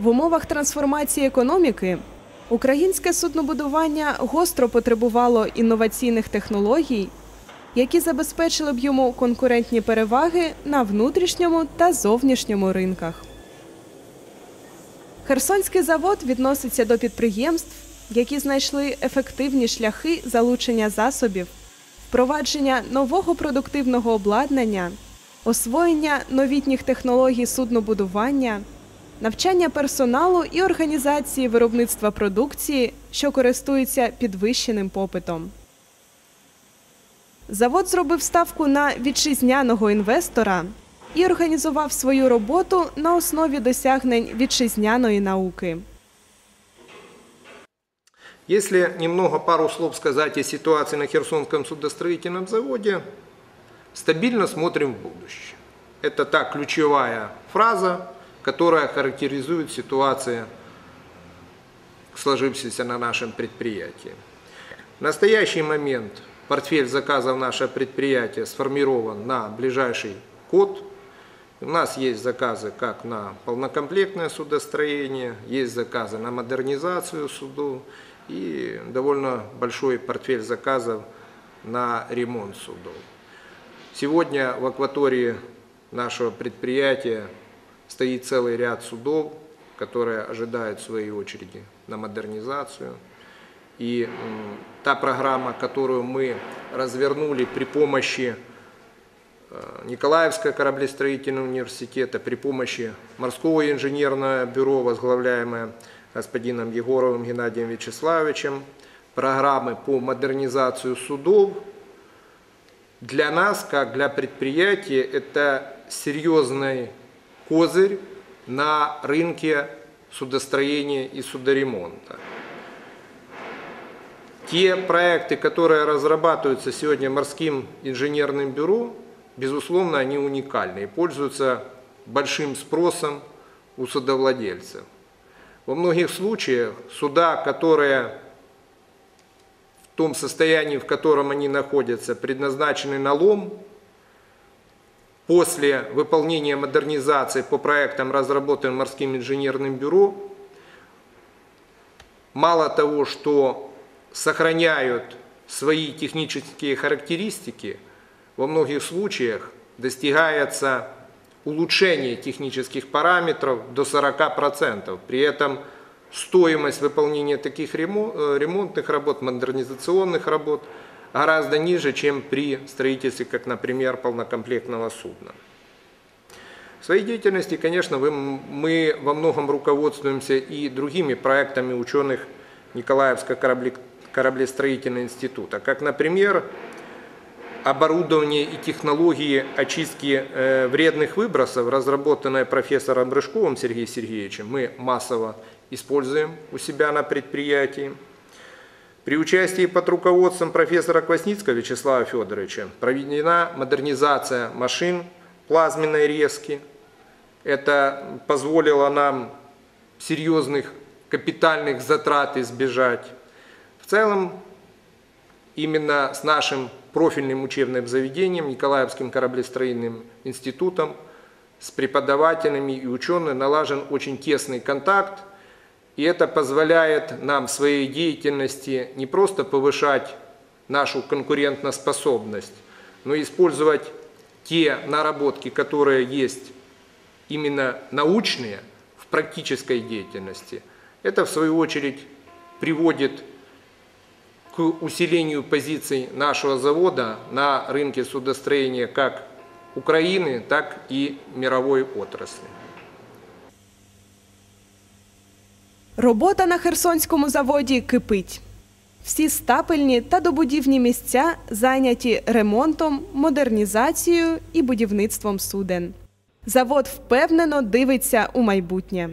В умовах трансформації економіки українське суднобудування гостро потребувало інноваційних технологій, які забезпечили б йому конкурентні переваги на внутрішньому та зовнішньому ринках. Херсонський завод відноситься до підприємств, які знайшли ефективні шляхи залучення засобів, впровадження нового продуктивного обладнання, освоєння новітніх технологій суднобудування, навчання персоналу і організації виробництва продукції, що користується підвищеним попитом. Завод зробив ставку на вітчизняного інвестора і організував свою роботу на основі досягнень вітчизняної науки. Если немного пару слов сказать о ситуации на Херсонском судостроительном заводе, стабильно смотрим в будущее. Это та ключевая фраза, которая характеризует ситуацию, сложившуюся на нашем предприятии. В настоящий момент портфель заказов нашего предприятия сформирован на ближайший год. У нас есть заказы как на полнокомплектное судостроение, есть заказы на модернизацию судов и довольно большой портфель заказов на ремонт судов. Сегодня в акватории нашего предприятия стоит целый ряд судов, которые ожидают своей очереди на модернизацию. И та программа, которую мы развернули при помощи э, Николаевского кораблестроительного университета, при помощи морского инженерного бюро, возглавляемое господином Егоровым Геннадием Вячеславовичем, программы по модернизации судов, для нас, как для предприятия, это серьезный козырь на рынке судостроения и судоремонта. Те проекты, которые разрабатываются сегодня морским инженерным бюро, безусловно, они уникальны и пользуются большим спросом у судовладельцев. Во многих случаях суда, которые в том состоянии, в котором они находятся, предназначены на лом, после выполнения модернизации по проектам, разработанным морским инженерным бюро, мало того, что сохраняют свои технические характеристики, во многих случаях достигается улучшение технических параметров до 40%. При этом стоимость выполнения таких э, ремонтных работ, модернизационных работ гораздо ниже, чем при строительстве, как, например, полнокомплектного судна. В своей деятельности, конечно, мы во многом руководствуемся и другими проектами ученых Николаевского кораблестроительного института, как, например, оборудование и технологии очистки э, вредных выбросов, разработанное профессором Рыжковым Сергеем Сергеевичем, мы массово используем у себя на предприятии. При участии под руководством профессора Квасницкого Вячеслава Федоровича проведена модернизация машин плазменной резки. Это позволило нам серьезных капитальных затрат избежать. В целом, именно с нашим профильным учебным заведением, Николаевским кораблестроительным институтом, с преподавателями и учеными налажен очень тесный контакт, и это позволяет нам в своей деятельности не просто повышать нашу конкурентоспособность, но использовать те наработки, которые есть именно научные в практической деятельности. Это в свою очередь приводит к усилению позиций нашего завода на рынке судостроения как Украины, так и мировой отрасли. Робота на Херсонському заводі кипить. Всі стапельні та добудівні місця зайняті ремонтом, модернізацією і будівництвом суден. Завод впевнено дивиться у майбутнє.